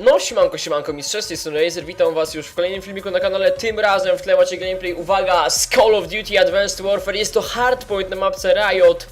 No, siemanko, siemanko, mistrzostwie, jestem Razer, witam was już w kolejnym filmiku na kanale, tym razem w tle macie gameplay, uwaga, z Call of Duty Advanced Warfare, jest to hardpoint na mapce Riot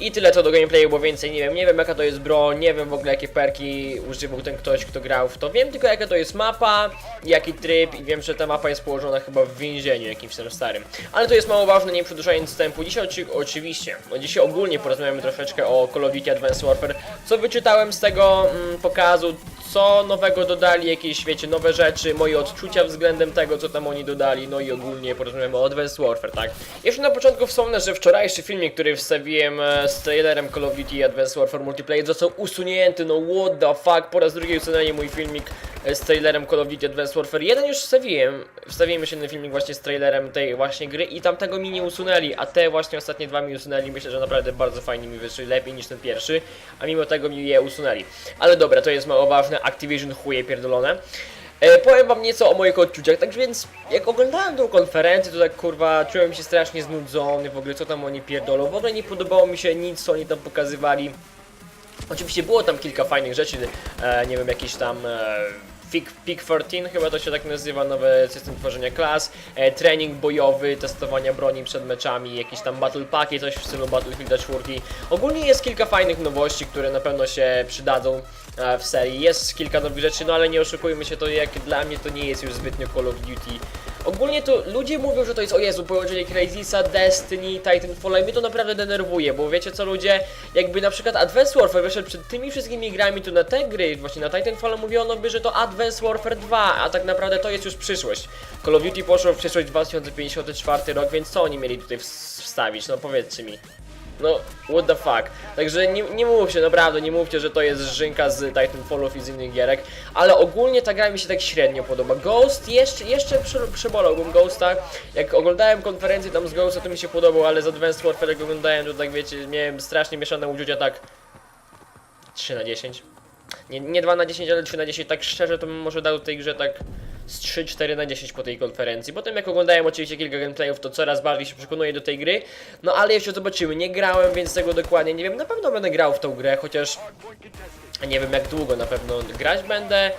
i tyle to do gameplayu, bo więcej nie wiem, nie wiem jaka to jest broń, nie wiem w ogóle jakie perki używał ten ktoś, kto grał w to, wiem tylko jaka to jest mapa, jaki tryb i wiem, że ta mapa jest położona chyba w więzieniu jakimś tam starym, ale to jest mało ważne, nie przedłużając wstępu, dzisiaj oczy, oczywiście, dzisiaj ogólnie porozmawiamy troszeczkę o Call of Duty Advanced Warfare, co wyczytałem z tego mm, pokazu, co nowego dodali, jakieś, wiecie, nowe rzeczy, moje odczucia względem tego, co tam oni dodali, no i ogólnie porozmawiamy o Advanced Warfare, tak? Jeszcze na początku wspomnę, że wczorajszy filmik, który wstawiłem e, z trailerem Call of Duty Advanced Warfare Multiplayer został usunięty, no what the fuck, po raz drugi usunęli mój filmik z trailerem Call of Duty Advanced Warfare. Jeden już wstawiłem, wstawiłem jeszcze inny filmik właśnie z trailerem tej właśnie gry i tamtego mi nie usunęli, a te właśnie ostatnie dwa mi usunęli, myślę, że naprawdę bardzo fajnie mi wyszły, lepiej niż ten pierwszy, a mimo tego mi je usunęli. Ale dobra, to jest mało ważne, Activision chuje pierdolone. E, powiem wam nieco o moich odczuciach, tak więc jak oglądałem tą konferencję, to tak kurwa czułem się strasznie znudzony, w ogóle co tam oni pierdolą, w ogóle nie podobało mi się nic, co oni tam pokazywali. Oczywiście było tam kilka fajnych rzeczy, e, nie wiem, jakiś tam e, Peak 14 chyba to się tak nazywa, nowy system tworzenia klas, e, trening bojowy, testowania broni przed meczami, jakieś tam battle packi, coś w stylu Battlefield 4. Ogólnie jest kilka fajnych nowości, które na pewno się przydadzą w serii. Jest kilka nowych rzeczy, no ale nie oszukujmy się, to jak dla mnie to nie jest już zbytnio Call of Duty. Ogólnie to ludzie mówią, że to jest o Jezu, połączenie Crazysa, Destiny, Titanfall i mnie to naprawdę denerwuje, bo wiecie co ludzie, jakby na przykład Advanced Warfare wyszedł przed tymi wszystkimi grami, to na te gry, właśnie na Titanfall mówiono by, że to Advanced Warfare 2, a tak naprawdę to jest już przyszłość. Call of Duty poszło w przyszłość 2054 rok, więc co oni mieli tutaj ws- wstawić, no powiedzcie mi. No, what the fuck. Także nie, nie mówcie, naprawdę, nie mówcie, że to jest żynka z Titanfallów i z innych gierek, ale ogólnie ta gra mi się tak średnio podoba. Ghost, jeszcze, jeszcze prze, przebolałbym Ghosta. Jak oglądałem konferencję tam z Ghosta, to mi się podobał, ale z Advanced Warfare jak oglądałem, to tak wiecie, miałem strasznie mieszane uczucia, tak 3 na 10. Nie, nie 2 na 10, ale 3 na 10, tak szczerze to bym może dał tej grze tak z 3-4 na 10 po tej konferencji. Potem jak oglądałem oczywiście kilka gameplayów, to coraz bardziej się przekonuję do tej gry. No ale jeszcze zobaczymy, nie grałem, więc tego dokładnie nie wiem. Na pewno będę grał w tą grę, chociaż nie wiem jak długo na pewno grać będę.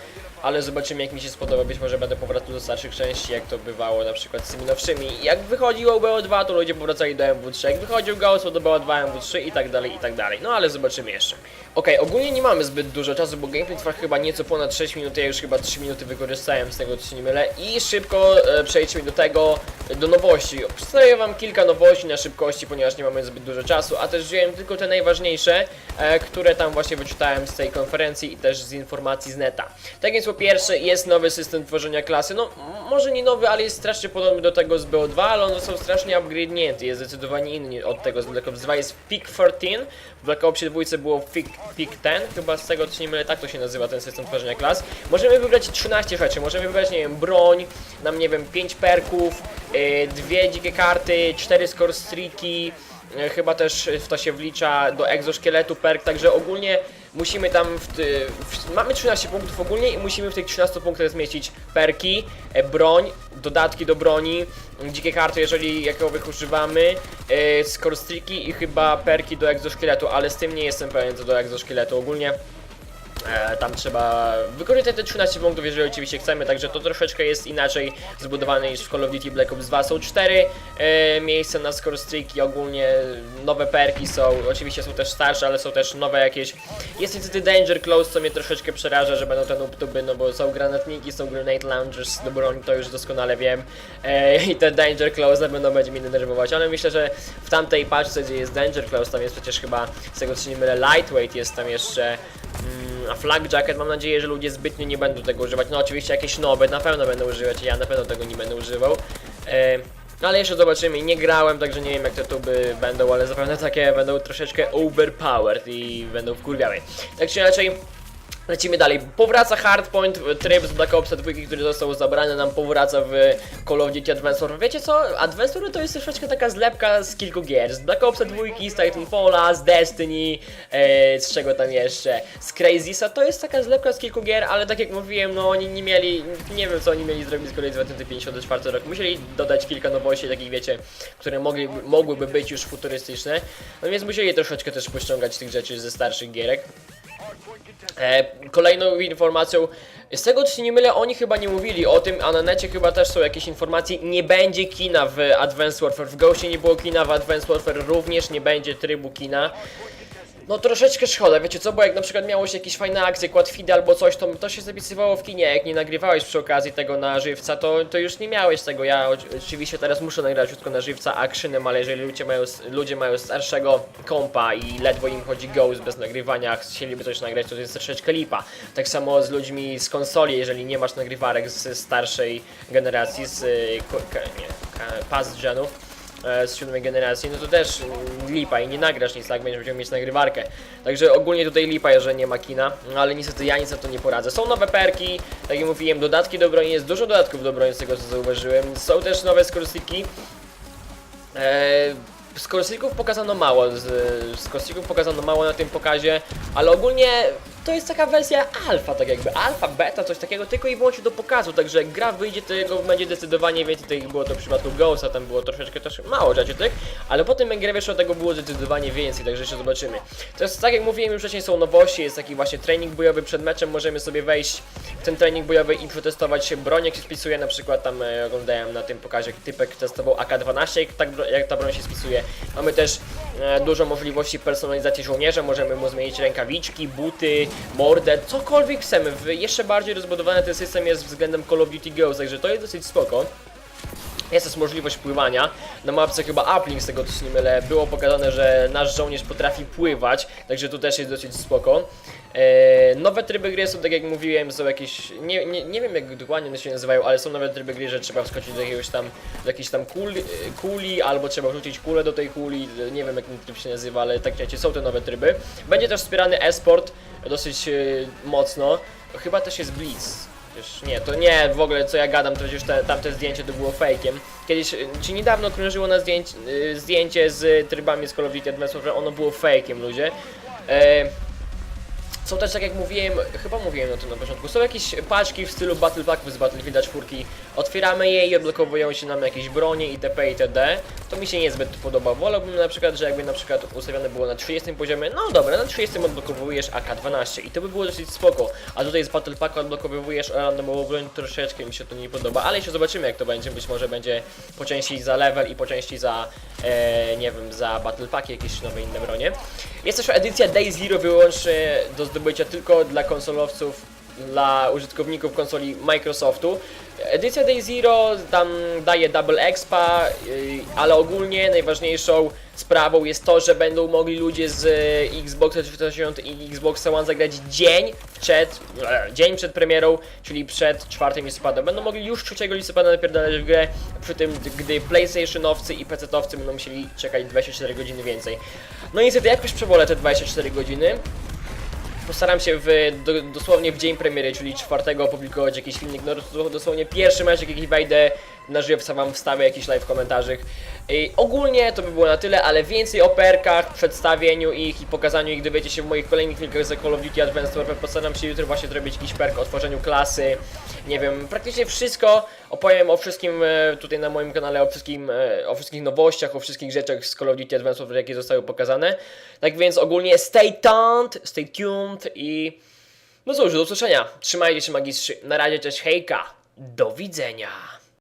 Ale zobaczymy jak mi się spodoba, być może będę powracał do starszych części, jak to bywało na przykład z tymi nowszymi. Jak wychodziło BO2, to ludzie powracali do MW3, jak wychodził Ghost, to do BO2, MW3 i tak dalej, i tak dalej. No ale zobaczymy jeszcze. Okej, ogólnie nie mamy zbyt dużo czasu, bo gameplay trwa chyba nieco ponad 6 minut, ja już chyba 3 minuty wykorzystałem z tego, co się nie mylę. I szybko e, przejdźmy do tego, do nowości. Przedstawię wam kilka nowości na szybkości, ponieważ nie mamy zbyt dużo czasu, a też wziąłem tylko te najważniejsze, e, które tam właśnie wyczytałem z tej konferencji i też z informacji z neta. Tak więc po pierwsze jest nowy system tworzenia klasy, no może nie nowy, ale jest strasznie podobny do tego z BO2, ale one są strasznie upgrade'nięte, jest zdecydowanie inny od tego z Black Ops 2, jest Peak 14, w Black Opsie 2 było Peak, Peak 10, chyba z tego co nie mylę, tak to się nazywa ten system tworzenia klas. Możemy wybrać 13 rzeczy, możemy wybrać, nie wiem, broń, nam nie wiem, 5 perków, yy, dwie dzikie karty, 4 score streaki, E, Chyba też w to się wlicza do egzoszkieletu perk, także ogólnie musimy tam w, ty- w, mamy 13 punktów ogólnie i musimy w tych 13 punktach zmieścić perki, e, broń, dodatki do broni, dzikie karty, jeżeli jakowych używamy, e, score streaki i chyba perki do egzoszkieletu, ale z tym nie jestem pewien co do egzoszkieletu ogólnie. E, tam trzeba wykorzystać te 13 punktów, jeżeli oczywiście chcemy, także to troszeczkę jest inaczej zbudowane niż w Call of Duty Black Ops 2. Są 4 e, miejsca na score streaki, ogólnie nowe perki są, oczywiście są też starsze, ale są też nowe jakieś. Jest niestety Danger Close, co mnie troszeczkę przeraża, że będą te noobtuby, no bo są granatniki, są grenade launchers do broni, to już doskonale wiem. E, I te Danger Close na pewno będzie mnie denerwować, ale myślę, że w tamtej paczce, gdzie jest Danger Close, tam jest przecież chyba, z tego co nie mylę, Lightweight jest tam jeszcze... Mm, a Flag Jacket mam nadzieję, że ludzie zbytnio nie będą tego używać. No oczywiście jakieś nowe na pewno będą używać, ja na pewno tego nie będę używał. E, no ale jeszcze zobaczymy, nie grałem, także nie wiem jak te tuby będą, ale zapewne takie będą troszeczkę overpowered i będą wkurwiały. Tak czy inaczej, Lecimy dalej. Powraca Hardpoint, tryb z Black Opsa 2, który został zabrany, nam powraca w Call of Duty Advanced Warfare. Wiecie co? Advanced Warfare to jest troszeczkę taka zlepka z kilku gier. Z Black Opsa 2, z Titanfalla, z Destiny, e, z czego tam jeszcze? Z Crazysa. To jest taka zlepka z kilku gier, ale tak jak mówiłem, no oni nie mieli, nie wiem co oni mieli zrobić z kolei z 2054 rok. Musieli dodać kilka nowości, takich wiecie, które mogli, mogłyby być już futurystyczne. No więc musieli troszeczkę też pościągać tych rzeczy ze starszych gierek. E, kolejną informacją, z tego się nie mylę, oni chyba nie mówili o tym, a na necie chyba też są jakieś informacje, nie będzie kina w Advanced Warfare, w Ghostie nie było kina, w Advanced Warfare również nie będzie trybu kina. No troszeczkę szkoda, wiecie co, bo jak na przykład miało się jakieś fajne akcje, kładfidy albo coś, to, to się zapisywało w kinie, jak nie nagrywałeś przy okazji tego na żywca, to, to już nie miałeś tego, ja oczywiście teraz muszę nagrać tylko na żywca akrzynem, ale jeżeli ludzie mają, ludzie mają starszego kompa i ledwo im chodzi Ghost bez nagrywania, chcieliby coś nagrać, to jest troszeczkę lipa. Tak samo z ludźmi z konsoli, jeżeli nie masz nagrywarek z starszej generacji, z y, nie, past genów, z siódmej generacji, no to też lipa i nie nagrasz nic, tak? Będziesz musiał mieć nagrywarkę. Także ogólnie tutaj lipa, że nie ma kina, no ale niestety ja nic na to nie poradzę. Są nowe perki, tak jak mówiłem, dodatki do broni, jest dużo dodatków do broni z tego co zauważyłem. Są też nowe skorstiki. Eee, pokazano mało, z, z pokazano mało na tym pokazie, ale ogólnie to jest taka wersja alfa, tak jakby alfa, beta, coś takiego, tylko i wyłącznie do pokazu, także jak gra wyjdzie, to jego będzie zdecydowanie więcej, tak jak było to w przypadku Ghosta, tam było troszeczkę też mało tych, ale potem jak gra wyszła, tego było zdecydowanie więcej, także jeszcze zobaczymy. To jest tak jak mówiłem już wcześniej, są nowości, jest taki właśnie trening bojowy przed meczem, możemy sobie wejść w ten trening bojowy i przetestować się broń, jak się spisuje, na przykład tam e, oglądałem na tym pokazie, jak typek testował AK-12, jak, bro- jak ta broń się spisuje. Mamy też dużo możliwości personalizacji żołnierza, możemy mu zmienić rękawiczki, buty, mordę, cokolwiek chcemy. Jeszcze bardziej rozbudowany ten system jest względem Call of Duty Ghost, także to jest dosyć spoko. Jest też możliwość pływania. Na mapce chyba Uplink, z tego co się nie mylę, było pokazane, że nasz żołnierz potrafi pływać, także tu też jest dosyć spoko. E, nowe tryby gry są, tak jak mówiłem, są jakieś, nie, nie, nie wiem jak dokładnie one się nazywają, ale są nowe tryby gry, że trzeba wskoczyć do jakiegoś tam, do jakiejś tam kuli, kuli albo trzeba wrzucić kulę do tej kuli, nie wiem jak ten tryb się nazywa, ale tak wiecie, są te nowe tryby. Będzie też wspierany e-sport dosyć e, mocno, chyba też jest Blitz. Już nie, to nie, w ogóle co ja gadam, to przecież te, tamte zdjęcie to było fejkiem. Kiedyś, y, czy niedawno krążyło na zdjęć, y, zdjęcie z trybami z Call of Duty Advanced Warfare, ono było fejkiem, ludzie. E, są też, tak jak mówiłem, chyba mówiłem o tym na początku, są jakieś paczki w stylu Battle Packów z Battlefielda 4. Otwieramy je i odblokowują się nam jakieś bronie itp. itd. To mi się niezbyt podoba. Wolałbym na przykład, że jakby na przykład ustawione było na 30 poziomie, no dobra, na 30 odblokowujesz AK-12 i to by było dosyć spoko. A tutaj z Battle Packu odblokowujesz randomową broń, troszeczkę mi się to nie podoba, ale jeszcze zobaczymy jak to będzie. Być może będzie po części za level i po części za, e, nie wiem, za Battle Pack jakieś nowe inne bronie. Jest też edycja Day Zero wyłącznie do zdobycia tylko dla konsolowców, dla użytkowników konsoli Microsoftu. Edycja Day Zero tam daje double expa, yy, ale ogólnie najważniejszą sprawą jest to, że będą mogli ludzie z yy, Xboxa 360 i Xboxa One zagrać dzień przed, e, dzień przed premierą, czyli przed 4 listopada. Będą mogli już 3 listopada napierdalać w grę, przy tym gdy PlayStationowcy i PC-towcy będą musieli czekać 24 godziny więcej. No i niestety jakoś przebolę te 24 godziny. Postaram się w, do, dosłownie w dzień premiery, czyli czwartego opublikować jakiś filmik, no dos- dosłownie pierwszy mecz, jaki wejdę na żywca wam wstawię jakiś live w komentarzach. I ogólnie to by było na tyle, ale więcej o perkach, przedstawieniu ich i pokazaniu ich dowiecie się w moich kolejnych filmikach za Call of Duty Advanced Warfare. Postaram się jutro właśnie zrobić jakiś perk o tworzeniu klasy, nie wiem, praktycznie wszystko. Opowiem o wszystkim e, tutaj na moim kanale, o wszystkim, e, o wszystkich nowościach, o wszystkich rzeczach z Call of Duty Advanced Warfare, jakie zostały pokazane. Tak więc ogólnie stay tuned, stay tuned i no cóż, do usłyszenia. Trzymajcie się magistrzy. Na razie, cześć, hejka. Do widzenia.